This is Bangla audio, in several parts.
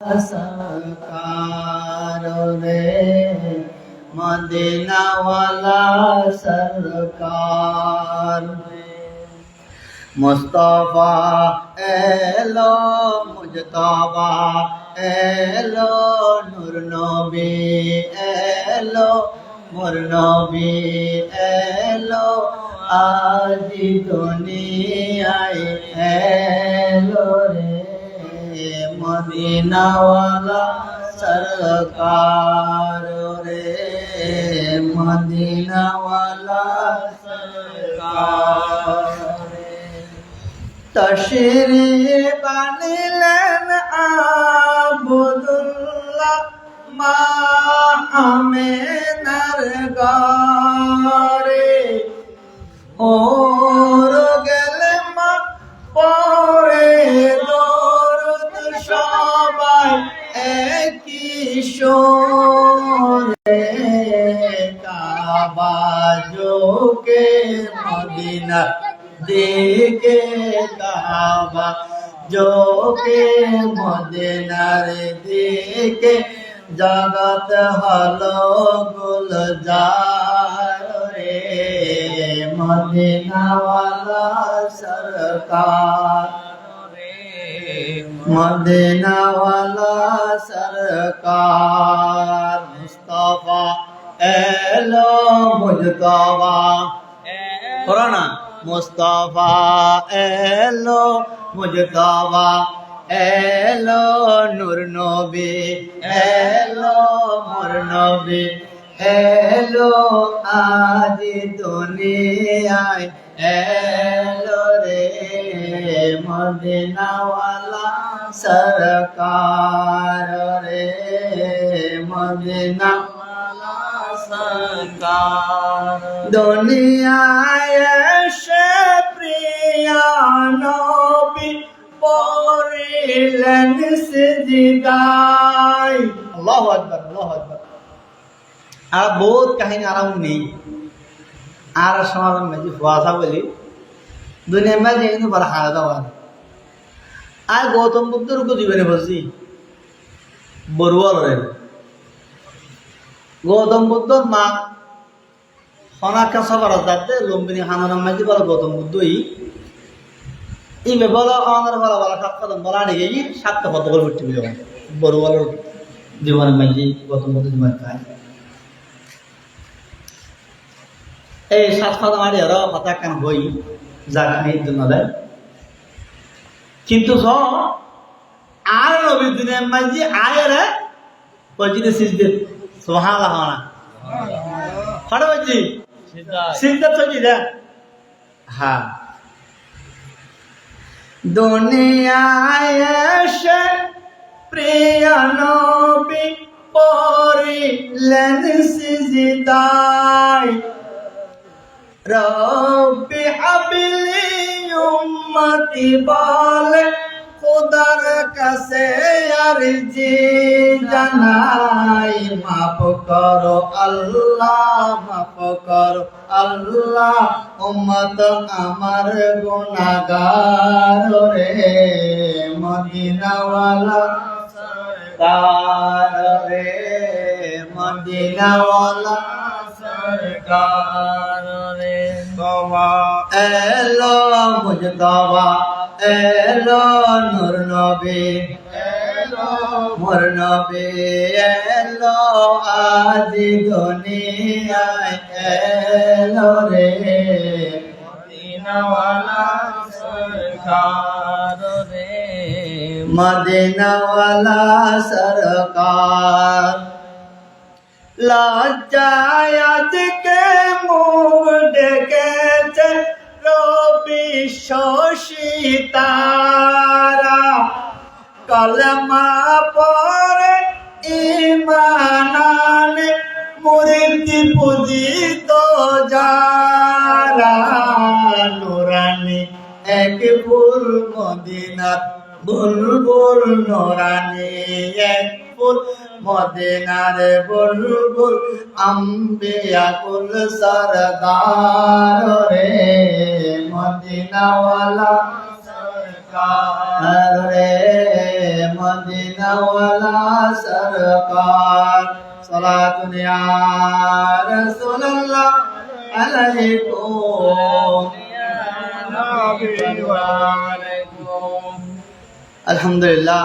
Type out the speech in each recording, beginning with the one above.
সরকারে মদিনাওয়ালা সরকার মুস্তফা এলো, মুজতবা এলো, নূর নবী এলো, মোর নবী এলো আজি দুনিয়ায় এলো রে। মদিনাওয়ালা সরকার রে মদিনাওয়ালা সরকার তশরি বানিলেন আবুদুল্লাহ জগত হলো গুলজার রে মদিনাওয়ালা সরকার। মদিনাওয়ালা সরকার মুস্তফা এলো মুজতবা। করো না। মুস্তফা এলো মুজতবা। এলো নূর নবী, এলো মোর নবী, এলো আজ দুনিয়ায়, এলো রে মদিনাওয়ালা সরকার রে, মদিনাওয়ালা সরকার। দুনিয়ায় এসে প্রিয়া নবী পড়িলেন সিজদায় আল্লাহু আকবার আল্লাহু আকবার। আর বহুত কাহিনী আরাম নেই। আর সমাজ মাঝে ফুয়াশা বলি। দুনিয়ার মাঝে কিন্তু বড় হারা দেওয়া আর গৌতম বুদ্ধের উপর জীবনে বলছি বড়ুয়ালের গৌতম বুদ্ধর মা সনাক্ষা সবার যাতে লম্বিনী হানানার মাঝে বড় গৌতম বুদ্ধই। ইমে বলা আমার বলা বলা সাত কদম বলা গিয়ে সাতটা পদ করে উঠতে যাব বড় বড় জীবনের মাঝে গৌতম বুদ্ধ জীবন খায় এই সাত কদম আড়ি আর কথা কেন বই জন্য দেয়। কিন্তু স আর নবী দিনের মাঝে আয়ের পজিতে সিজদে চলি দে হ্যাঁ। দুনিয়ায় এসে প্রিয় নবী পড়িলেন সিজদায়। রব্বি হাবিলি উম্মতি বলে খোদার কাছে আর জি জানাই, মাফ করো আল্লাহ, মাফ করো আল্লাহ, উম্মত আমার গুনাহগার রে, মদিনাওয়ালা সরকার রে, মদিনাওয়ালা সরকার রে। দোয়া এলো মুজতবা এলো নূর নবী। মোর নবী এলো আজি দুনিয়ায় এলো রে। মদিনাওয়ালা সরকার সরকার। লজ্জায় আজকে মুখ ডেকেছে রবি শশিতারা, কলমা পরে ইমানানে মুরিদি পূজিত যারা, নুরানি এক ফুল মদিনাত বুলবুল নোরানি এক ফুল মদিনার বুলবুল আম্বিয়া কুল সরদার রে মদিনাওয়ালা সরকার রে মদিনা ওয়ালা সরকার। সালাতুন ইয়া রাসূলুল্লাহ আলাইকুম। আলহামদুলিল্লাহ।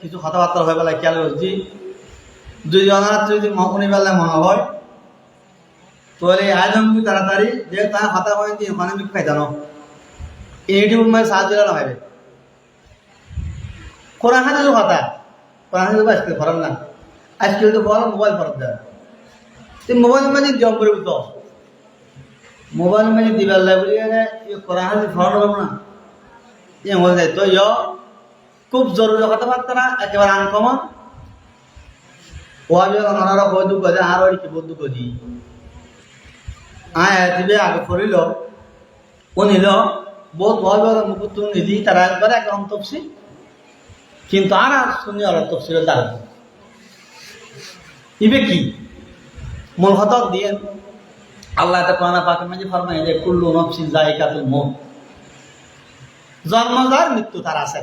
কিছু কথাবার্তা হয়ে পেলাই খেয়াল করছি দুইজনের যদি মহকুনি বেলা মনে হয় তাহলে আয়োজন কি তাড়াতাড়ি, যে তার কথা হয় ওখানে বিক পাইতানো ইউটিউব মানে সাহায্য না হবে কোরআন হাজার কথা। কোরআন হাজার আজকে ফরম না। আজকে তো ফরম মোবাইল ফরম দেয়। তুই মোবাইল মাঝে জব করে তো। মোবাইল মাঝে দিবার লাগে বলি কোরআন হাজার ফরম না। ইয়ে হয়ে যায়। তো ইয় খুব জরুরি কথাবার্তা না, একেবারে আনকমন ওয়াবি ওনারা বৈধ করে আর ওই কি বন্ধু করি আয় দিবে আগে করিল ও নিল। বহুত ভয় ভয় মুকুত নিলি তারা একবারে একদম তফসি কিন্তু আর আর শুনি ওরা তফসিলের দাঁড় ইবে কি? মূল হতক দিয়ে। আল্লাহ এটা কোরআন পাকে মাঝে ফরমাই যে, কুল্লু নফসিন জায়গাতুল মৌত। জন্মজার মৃত্যু তার আছে।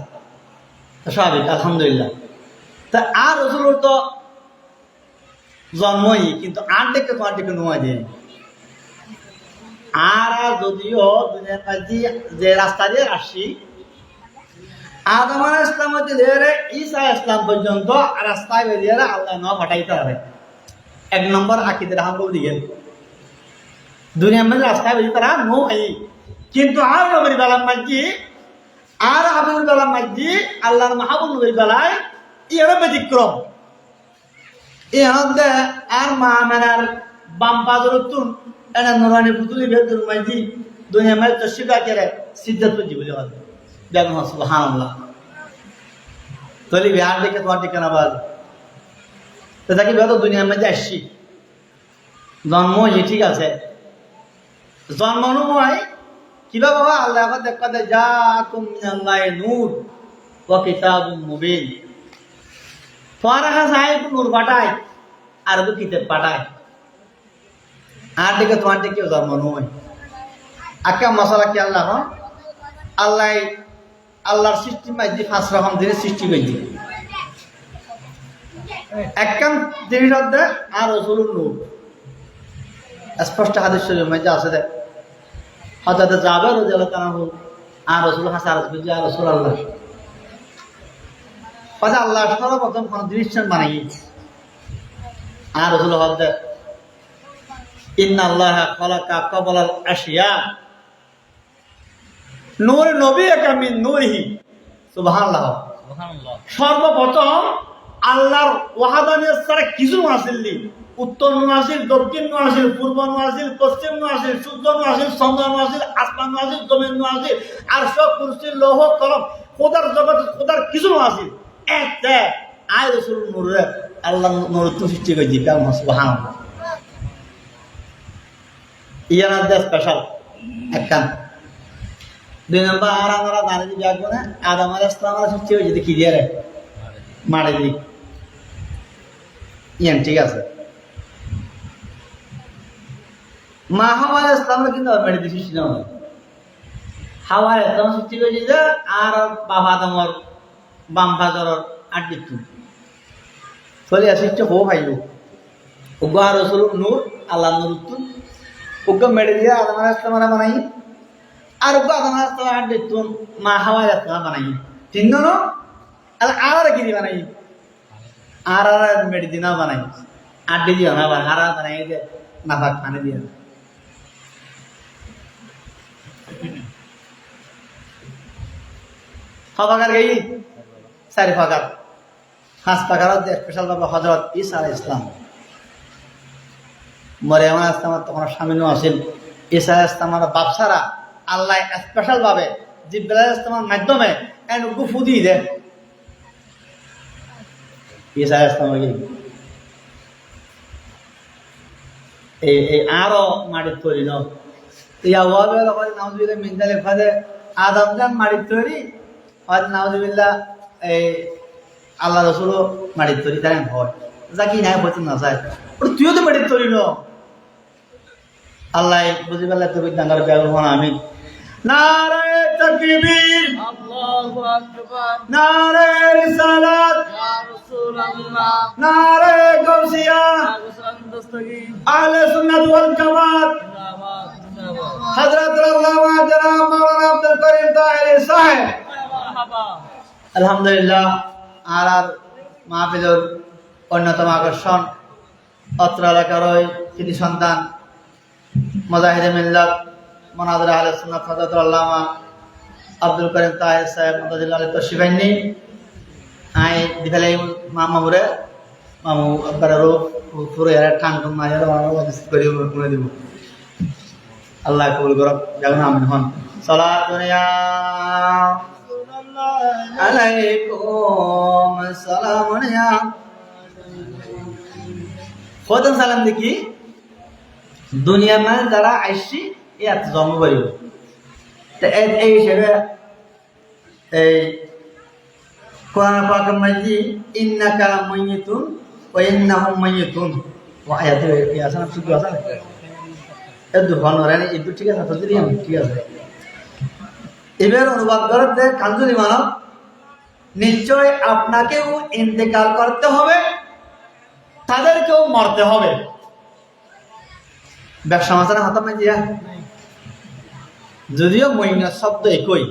স্বাভাবিক, আলহামদুলিল্লাহ। তা আর রসুল তো জন্মই, কিন্তু আর দেখে তোমার দিকে নোয়া যায় আর যদিও দুনিয়ার মাঝে যে রাস্তা দিয়ে আসি আদম ইসলাম হচ্ছে ঈসা ইসলাম পর্যন্ত রাস্তায় বেরিয়ে আল্লাহ ন ফাটাইতে পারে এক নম্বর আকিদের হামবু দিকে দুনিয়ার মধ্যে রাস্তায় বেরিয়ে তারা নো কিন্তু আর নবীর বেলার মাঝে আর হাবিবুল বেলা মাঝি আল্লাহর মাহবুল বেলায় ইহারা ব্যতিক্রম। ইহাতে আর মা মেনার বাম পাজর তুন এনা নুরানি পুতুলি বেদুর মাঝি দুনিয়া মাঝে তো শিকা কেরে সিদ্ধাত পুজি বলে বলে। বেগম সুবহান আল্লাহ তলি বিহার দিকে তোমার দিকে না বাজ তো তাকে বেদ দুনিয়ার মধ্যে আসছি। জন্ম ঠিক আছে। জন্ম কিবা বাবা, আল্লাহ দেয় যা কুমিনাল্লাহ নূর ও কিতাব মুবিন। ফারাহা সাহেব নূর পাঠায়, আর তো কিতাব পাঠায়। আর দিকে তোমার দিকে জন্ম নয় আকা মশলা কি আল্লাহ আল্লাহ, আল্লাহর সৃষ্টি মাঝে পাঁচ রকম জিনিস সৃষ্টি করছে। একখান জিনিস আর রসুল নূর। স্পষ্ট হাদিস মাঝে আছে দেখ হজরত জাবের রাদিয়াল্লাহু আর রাসূল হাসান আর রাসূল আল্লাহ। কথা আল্লাহ সর্বপ্রথম কোন দৃশ্যান বানাই আর রাসূল ইন্না আল্লাহ খালাকা ক্বাবলাল আশিয়া। নূর নবী কামিন নূরহি। সুবহানাল্লাহ। সর্বপ্রথম আল্লাহর ওয়াহাদানিয়ত ছাড়া কিছু আসেননি উত্তর নু আসিল দক্ষিণ নু আসিল পূর্ব নু আসিল পশ্চিম নু আসিল সূর্য নু আসিল চন্দ্র নু আসিল আসমান নু আসিল জমিন নু আসিল আর সব কুরসি, লৌহ, কলম, খোদার জগৎ খোদার কিছু নু আসিল এক দেখ আয় রসুল নূরে, আল্লাহ নূর তো সৃষ্টি কেমন সুবহান ইয়ার দেশ স্পেশাল একখান দুই নম্বর আর আমরা জানি যে ব্যাগ না আদাম আলাহ ইসলাম সৃষ্টি হয়েছে দেখি দিয়ে রে? মারে দিক ইয়ান, ঠিক আছে। মা ইসলামের কিন্তু মেডিতে সৃষ্টি না। হয় হাওয়ার ইসলাম সৃষ্টি করেছে যে আর বাবা আদমর বাম বাজারর আড্ডি ফলে সৃষ্টি হো ভাইও উগ্র আর রসুল নূর, আল্লাহ নূর তু উগ্র মেডে দিয়ে আদম আলাহ ইসলাম বানাই। আর উগ্র আদম ইসলাম আড্ডি তু মা হাওয়ার ইসলাম বানাই। তিন জন আর আর কি বানাই। আর আর মেডি দিনা বানাই। আড্ডি দিও না আর আর বানাই যে নাফাক খানে দিয়ে ফাঁকার চারি ফাঁকার হাঁস পাকার স্পেশাল বাবা হজরত ইসা ইসলাম তখন ইসা বাপসারা আল্লাহ স্পেশাল ভাবে মাধ্যমে এনুকু ফুদি দে ঈসা ইসলাম এই আরও মাটির তৈরি ন ওয়াবে লগে নাউজুবিল্লাহ ফাদে আদম জান মাটির তৈরি আর নাউজুবিল্লাহ এই আল্লাহ রসুলও মাটির তৈরি তাই হয়। যাকি নাই বলতে না চায় তুইও তো তৈরি ন আল্লাহ বুঝি পেলে তো ডাঙ্গার ব্যবহার আমি নারে তকবীর। আল্লাহু আকবার। নারে রিসালাত। ইয়া রাসূলুল্লাহ। নারে গৌসিয়া আহলে সুন্নাত ওয়াল জামাত। জিন্দাবাদ জিন্দাবাদ হযরত আল্লামা আব্দুল করিম তাহের সাহেব। আলহামদুলিল্লাহ, আর আর মাহফিলের অন্যতম আকর্ষণ অত্র এলাকার ওই কৃতি সন্তান, মজাহিদে মিল্লাত মনাদুর আহলে সুন্নাত হযরত আল্লামা আব্দুল করিম তাহের সাহেব মতাজিল্লাহ আলী তশিফাইনি আই দিফালে মামুরে, মামু আব্বারও পুরো এর ঠান ঠান না করি করে দিব। আল্লাহ কবুল করক, যেমন আমি হন। সালাত দুনিয়া আলাইকুম সালাম আলাইয়া ফদন সালাম দেখি। দুনিয়া মানে যারা আইসি, ইয়াত জন্ম করিব তা এই- হিসেবে এই কোরআন পাক মাঝি ইন্নাকা মাইয়িতুন ওয়া ইন্নাহুম মাইয়িতুন। ওয়া আয়াতে আছে না আছে না এই দুখন ওরানি এই এবার অনুবাদ মানব, নিশ্চয় আপনাকেও ইন্তেকাল করতে হবে, তাদেরকেও মরতে হবে। ব্যবসা মাসানা হাতাম জিয়া। যদিও মহিনা শব্দ একই,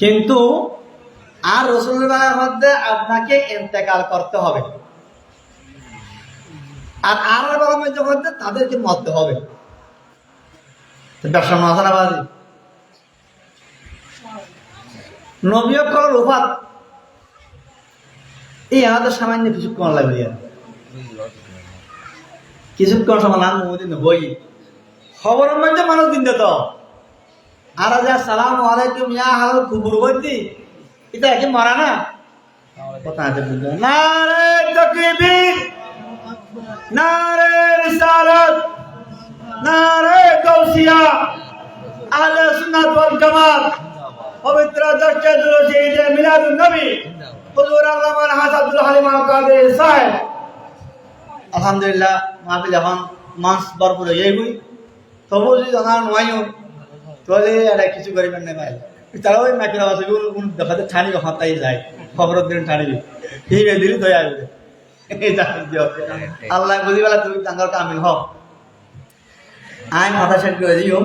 কিন্তু আর রসুলের মধ্যে আপনাকে ইন্তেকাল করতে হবে। আর আর বলার মধ্যে তাদেরকে মরতে হবে। ব্যবসা নবীয় করার উপাত। এই আমাদের সামান্য কিছুক্ষণ লাগবে। বই। খবরের মধ্যে মানুষ দিন তো। আর যা, সালাম আলাইকুম, ইয়া হাল কুবুর বলতি এটা কি মরা না? কথা আছে নারে তকবীর নারে রিসালাত নারে গাউসিয়া আহলে সুন্নাত ওয়াল জামাত, পবিত্র দশটা দুরুশি ঈদে মিলাদুন নবী, হুজুর আল্লামা হাসান আব্দুল হালিম আল কাদের সাহেব। আলহামদুলিল্লাহ, মাহফিল এখন মাস ভরপুর হয়ে গই তবু যদি জানা নয়ও তাহলে এটা কিছু করিবেন না, ভাই। তারা ওই মাইকের আওয়াজ দেখাতে ঠানি হতাই যায়? খবরের দিন ঠানিবি ঠিক আছে দিলি তো আসবে আল্লাহ বুঝি বেলা তুমি কামিল হও। মাথা সেট করে দিও।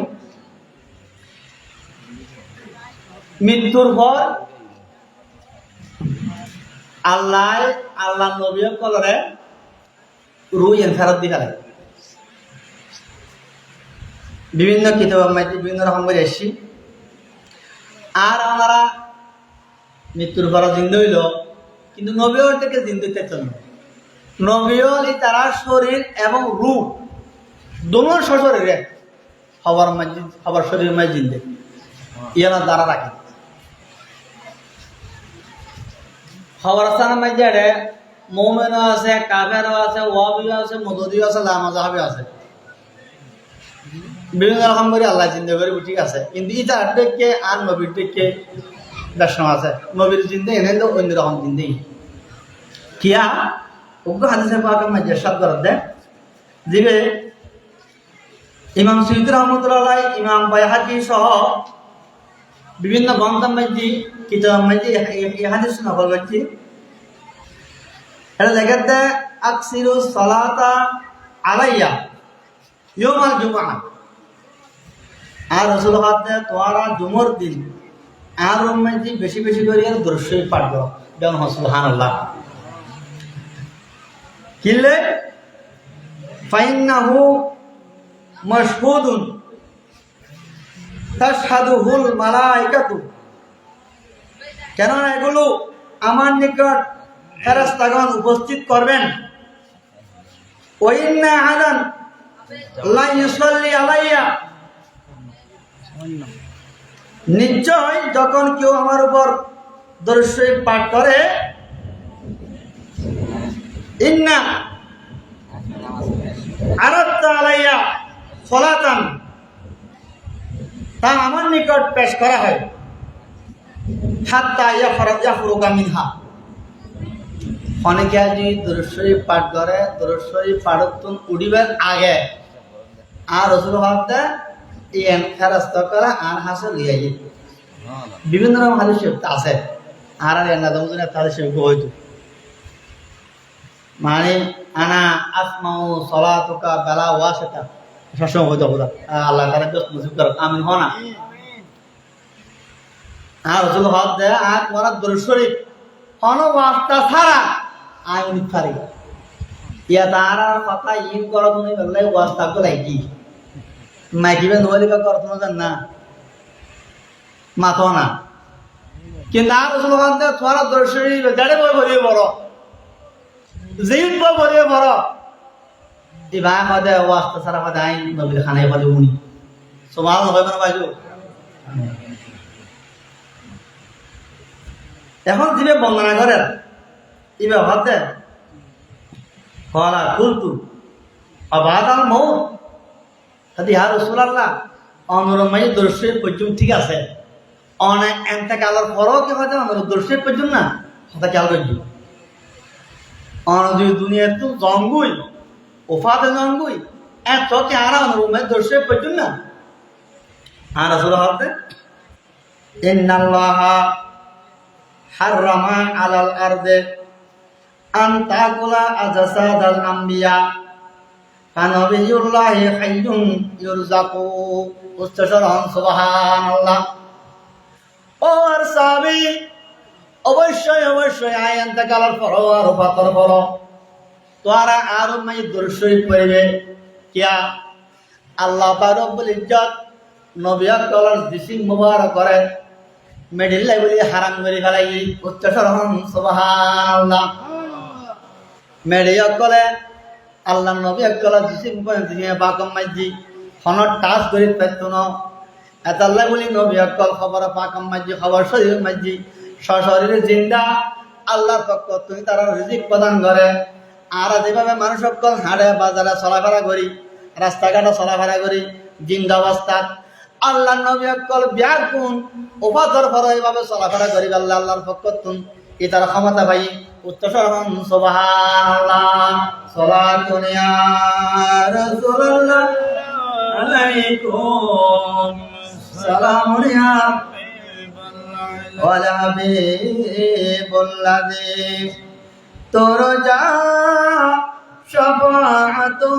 মৃত্যুর পর আল্লাহ আল্লাহ নবী কলরে রুই ফেরত দি ফেলে বিভিন্ন কিতাব বিভিন্ন রকম করে এসছি। আর আমরা মৃত্যুর পর জিন্দ হইল, কিন্তু নবীর থেকে জিন্দতে নবীলি তারা শরীর এবং রূপ দোনো শরীরে হবার মাঝে, হবার শরীর মাঝে জিন্দে ইয়ানা দ্বারা রাখে। খবরস্থানের মধ্যে রে মৌমেনও আছে, কাফেরও আছে, ওয়াবিও আছে, মদদিও আছে লামাজাহাবিও আছে। বিভিন্ন রকম করে আল্লাহ চিন্তা করে ঠিক আছে কিন্তু ইটা টেককে আর নবীর টেককে দর্শন আছে। নবীর চিন্তা এনে অন্য রকম চিন্তাই কিয়া? উগ্র হাদিসে পাকের মধ্যে সব করার দেয় দিবে ইমাম সৈয়দ রহমতুল্লাহ ইমাম বাইহাকি সহ বিভিন্ন গ্রন্থের মধ্যে কিতাবের মধ্যে হাদিস নকল করছি এটা লেখাতে আকসিরু সালাতা আলাইয়া ইয়মাল জুমআ আর রসুল হাতে তোয়ারা জুমর দিন আর মধ্যে বেশি বেশি করে আর দৃশ্যই পাঠ করো যেমন হসুলহান আল্লাহ কিনলে? ফাইন্নাহু মশহুদুন। তাশহাদুহুল মালাইকাতু। কেননা এগুলো আমার নিকট ফেরেশতাগণ উপস্থিত করবেন। আলাইয়া। নিশ্চয় যখন কেউ আমার উপর দর্শই পাঠ করে ইন্না আরাত্তা আলাইয়া তা আমার নিকট পেশ করা হয়। হাত্তা ইয়া ফরাত ইয়া ফুরুকা মিনহা। অনেকে যদি দরশ্বরী পাঠ করে দরশ্বরী পাঠতুন উড়িবার আগে আর রসুল হকদা এই ফেরাস্ত করা আর হাসে লিয়ে যেত বিভিন্ন রকম হাদিস আছে। আর আর দমজনে হাদিস মানে আনা আসমাউ সলাতুকা বেলা ওয়াসিতা। সবসময় হইতো হতো আল্লাহ তারা মুসিব করো। আমিন হ না। আর রসুল হক দে, আর তোমার দরুদ হন ওয়াস্তা ছাড়া আই উনি পারি ইয়া তারা কথা ইন করো তুমি, বললে ওয়াস্তা তো লাগি মাইকিবে করো না। না। কিন্তু আর রসুল হক দে, তোমার বই বড় বাইজু এখন দিবে বন্দনা করেন? ইবে ভাবতে হলা কুলতু। আবাদাল মৌ। যদি হা রসুলাল্লাহ অনুরমাই দর্শক পর্যন্ত ঠিক আছে। অনেক এনতে কালার পরও কি হয়তো আমার দর্শক পর্যন্ত না? হতা খেয়াল করছি অনজির দুনিয়া তো জঙ্গুই ওফাদ জঙ্গুই এত কি আর অনুরুমে দর্শে পেতুন না? আর আসল হতে ইন্নাল্লাহ হাররামা আলাল আরদে আন তাকুলা আজাসাদাল আম্বিয়া। কানবিয়ুল্লাহি হাইয়ুন ইউরজাকু উচ্চস্বরণ, সুবহানাল্লাহ। ও আর সাহাবী অবশ্যই অবশ্যই আয়ান কালার পড়ো আর পাতর পড়ো তোরা আর মাই দুরশই পড়বে। কিয়া? আল্লাহ পারব্বুল ইজ্জত নবিয়া কলার দিসি মুবারক করে। মেডিল বলি হারাম করে ফেলাই। উচ্চস্বর হন, সুবহানাল্লাহ। মেডি অকলে আল্লাহ নবী অকলে দিছি মুখে দিয়ে বাকম মাইজি। হনত টাস করে পেত ন এতাল্লা বলি নবী অকল খবর পাকম মাইজি, খবর শরীর মাইজি। সশরীরে জিন্দা, আল্লাহর পক্ষ তুমি তারা রিজিক প্রদান করে। আর যেভাবে মানুষ অকল হাড়ে বাজারে চলাফেরা করি, রাস্তাঘাটে চলাফেরা করি, জিন্দা অবস্থাত আল্লাহ নবী অকল ব্যাকুন উপাদর পর এইভাবে চলাফেরা করি আল্লাহ আল্লাহর পক্ষ তুন এটার ক্ষমতা ভাই উত্তরণ সুবহানাল্লাহ সালাতুন ইয়া রাসূলুল্লাহ, আলাইকুম সালামুন ইয়া ওয়ালা হাবিবুল্লাহি তোর যা শাফাআতু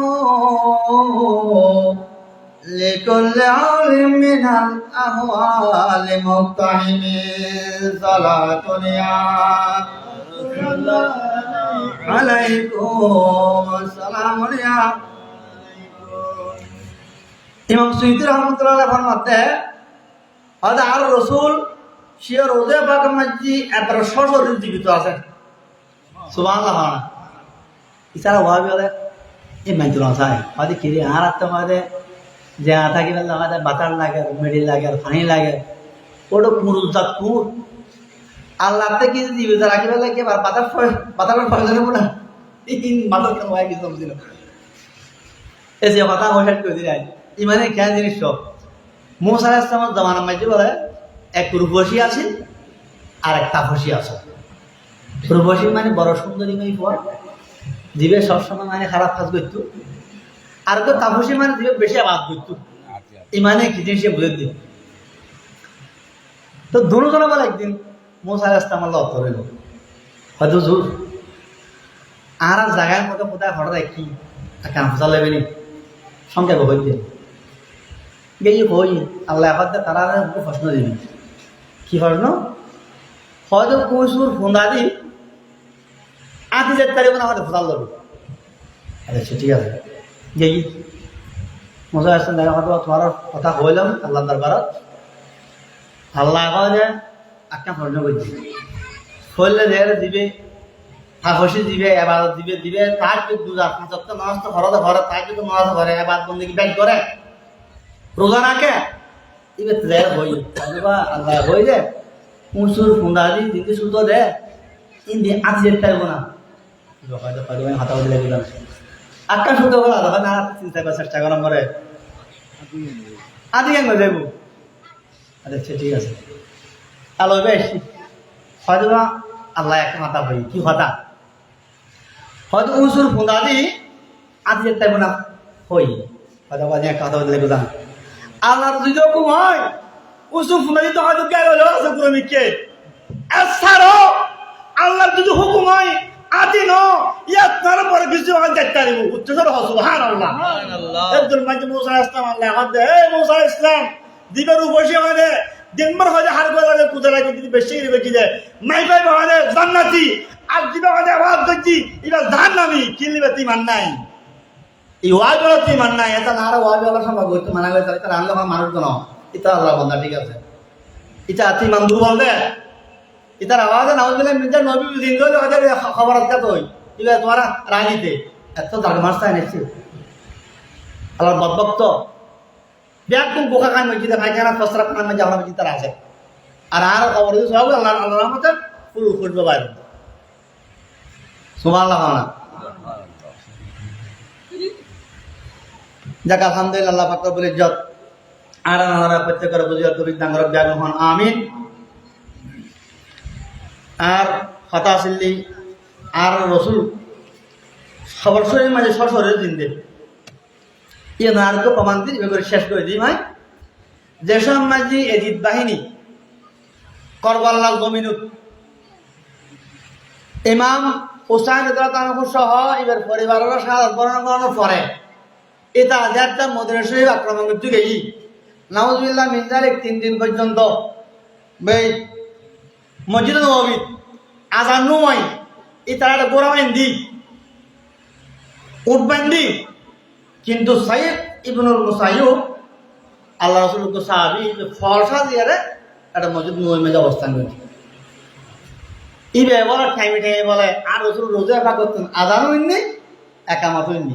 لكل عالم من الأهوال مقتحم صلاة يا عليكم السلام يا ইমাম সুইদি রহমতুল্লাহ ফরমাতে হয়তো আর রসুল সে রোজে পাক মাঝি এত সশরীর জীবিত আছে। সুবাহ ইসারা ভাবি হলে এই মাইতুল আসায় হয়তো কিরে আর আত্ম হয়তো যে থাকি পেলে আমাদের বাতার লাগে মেডি লাগে পানি লাগে। ওটা পুরুষ জাত কুর আল্লাহ থেকে যারা রাখি পেলে কি বাতার বাতার ফলে পড়া বাতার কেন হয় কিছু বুঝিল? এই কথা হোসাট করে ইমানে খেয়া জিনিস সব। মোসার ইসলামের জমানা মাঝে বলে এক রূপসী আছে আর এক তাপসী আছে রূপসী মানে বড় সুন্দরী মেয়ে পর দিবে সবসময় মানে খারাপ কাজ করতো। আর তো তাপসী মানে দিবে বেশি আবাদ করতো। ইমানে কি জিনিস বুঝে দিল তো দুজন বলে একদিন, মোসা আমার লত রইল হয়তো জোর আর আর জায়গার মতো কোথায় হঠাৎ কি? কান ফসা লেবে নি? সংখ্যা বই দিয়ে গেই হই আল্লাহ তারা প্রশ্ন দিবি কি প্রশ্ন হয়তো কৈশুর ফোন্দা আতি যেতে পারিব না আমাদের ফোদাল লবি আচ্ছা ঠিক আছে। গেই মজা আসছেন দেখা হয়তো তোমার কথা হইলাম আল্লাহ দরবারত আল্লাহ কয় যে, একটা প্রশ্ন করছি হইলে যে দিবে হাফসি দিবে, এবাদত দিবে দিবে, তার যদি দুজার পাঁচক তো নষ্ট ঘরতে ঘরে তার যদি নষ্ট ঘরে এবার বন্দি ব্যাগ করে। রোজা রাখে? তো হই অথবা আল্লাহ হই দে। সুতো যেতে না। হাতা বদলে দিলাম আটটা সুতো বলা তখন আর চিন্তা করার চেষ্টা পরে আদি কেন যাইব আচ্ছা ঠিক আছে। আলো বেশ। হয়তো আল্লাহ একটা মাথা হই কি হতা? হয়তো উঁচুর ফুন্দাদি আঁচি যেতে পারব না হই। হয়তো বা একটা কথা বদলে দিলাম। আল্লাহর যদি হুকুম হয় উসুফ নদী তো হয়তো কে গেল আছে এছাড়াও আল্লাহর যদি হুকুম হয় আদি ন ইয়াত তার পরে কিছু হয় দেখতে পারিব উচ্চস্বর হসু হান আল্লাহ একজন মাঝে মুসা ইসলাম আল্লাহ হাত দে এই মুসা ইসলাম দিবের বসে হয় দিনবার হয় হার করে কুদে লাগে যদি বেশি দিবে কি দে মাই পাই হয় জান্নাতি আর দিবে হয় এবার ধান নামি কিনলিবে তুই মান নাই এই ওয়াজগুলো তুই মান নাই এটা আর ওয়াজগুলো সম্ভব করতে মানা করে তাহলে রান্না হয় মানুষ তো এটা আল্লাহ বন্ধা ঠিক আছে। এটা তুই মান দুর্বল দে এটার আওয়াজে নামাজ দিলে মির্জা নবী দিন ধরে ওদের খবর আছে তো এবার তোমার রাজনীতি। এত দাগ তাই নিচ্ছে আল্লাহ বদভক্ত ব্যাগ তুমি বোকা খান মসজিদে ভাইখানা ফসরা খান মধ্যে আমরা মসজিদ তারা আছে। আর আর খবর সব আল্লাহ আল্লাহ রহমতে ফুল ফুটবে বাইরে। সুমার আল্লাহ না যাক, আলহামদুলিল্লাহ, আল্লাহ পাক বলে যত আর আনারা প্রত্যেকের বুঝিয়া কবি ডাঙ্গর ব্যাগ আমিন। আর হতা আর রসুল, সবার শরীর মাঝে সশরীর জিন্দে ইয়ে নারকে প্রমাণ দিই, এবার শেষ করে দিই, ভাই। যেসব মাঝি এজিদ বাহিনী করবাল্লাল জমিনুত, ইমাম হুসাইন সহ এবার পরিবারের সাহায্য বর্ণনা করানোর পরে এটা হাজারটা মদিনা শরীফ আক্রমণ করতে গেই নাউজুবিল্লাহ মির্জার এক তিন দিন পর্যন্ত। মসজিদ নবী আজান নয় এই তারা গোড়া দি উঠবেন দি কিন্তু সাইদ ইবনুল মুসাইব আল্লাহ রসুলকে সাহাবি ফলসা দিয়ে একটা মসজিদ নয় মেজে অবস্থান করছে। ইবে বলে টাইমে টাইমে বলে, আর রসুল রোজা একা করতেন, আজানও হইনি একামাত হইনি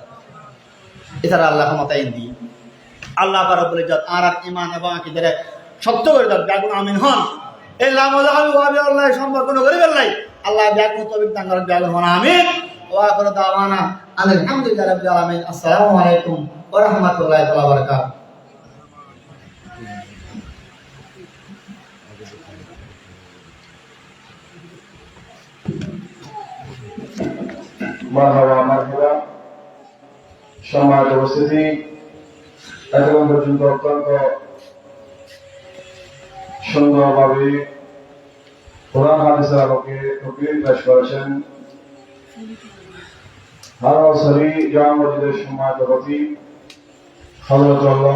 এছাড়া আল্লাহ ক্ষমতায় দিই আল্লাহ পারা বলে যত আর আর ইমান এবং আকিদের শক্ত করে দাও ব্যাগুন আমিন হন এই ওয়াবি আল্লাহ সম্পর্ক করে ফেললাই আল্লাহ ব্যাগুন তবিক তাঙ্গার ব্যাগুন হন আমিন। ওয়া করে দাওয়ানা আলহামদুলিল্লাহ রাব্বিল আলামিন। আসসালামু আলাইকুম ওয়া রাহমাতুল্লাহি ওয়া বারাকাতুহু। সমাজ উপস্থিতি এতক্ষণ পর্যন্ত অত্যন্ত সুন্দরভাবে কোরআন হাদিসের আলোকে তকলিফ পেশ করেছেন। আরও সরি জামা, মসজিদের সময় প্রতি হজরত আল্লাহ